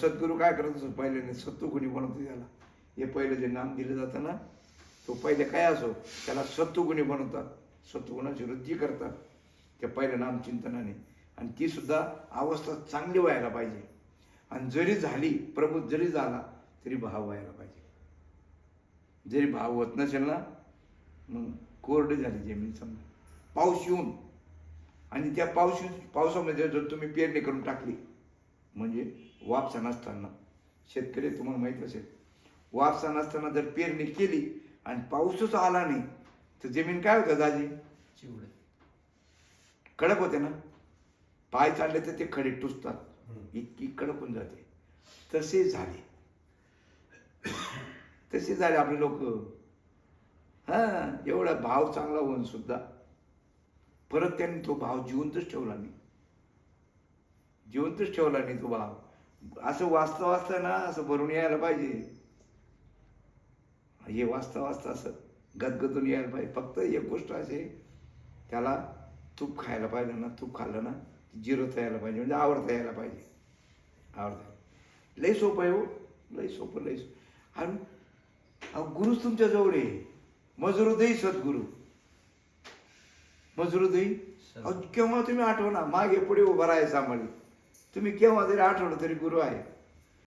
सद्गुरू काय करत असो पहिले सत्तुगुणी गुणी बनवतो त्याला. हे पहिलं जे नाम दिलं जातं ना तो पहिले काय असो त्याला सत्वगुणी बनवतात. सत्वगुणाची वृद्धी करतात त्या पहिल्या नामचिंतनाने आणि ती सुद्धा अवस्था चांगली व्हायला पाहिजे. आणि जरी झाली प्रभू जरी झाला तरी भाव व्हायला पाहिजे. जरी भाव होत नसेल ना मग कोरडी झाली जमीन समजा. पाऊस येऊन आणि त्या पाऊस पावसामध्ये जर तुम्ही पेरणी करून टाकली म्हणजे वापसा नसताना. शेतकरी तुम्हाला माहीत असेल. वापसा नसताना जर पेरणी केली आणि पाऊसच आला नाही तर जमीन काय होतं दाजी? चिवडे. कडक होते ना. पाय चालले तर ते खडे टुचतात इतकी कडक होऊन जाते. तसे झाले. तसे झाले आपले लोक. हा एवढा भाव चांगला होऊन सुद्धा. परत त्यांनी तो भाव जिवंतच ठेवला नाही. जिवंतच ठेवला नाही तो भाव असं वाचता वाचता ना असं भरून यायला पाहिजे. हे वाचता वाचता असं गदगदून यायला पाहिजे. फक्त एक गोष्ट अशी त्याला तूप खायला पाहिजे ना तूप खाल्लं ना जिरवता म्हणजे यायला पाहिजे म्हणजे आवडता यायला पाहिजे. आवडता. लई सोपं आहे हो. लई सोपं लई सोपं. आणि गुरुच तुमच्या जवळ आहे. मजरुदयी सद्गुरु. सद्गुरू केव्हा तुम्ही आठवणा मागे पुढे उभा राहायचा म्हणजे तुम्ही केव्हा जरी आठवलं तरी गुरु आहे.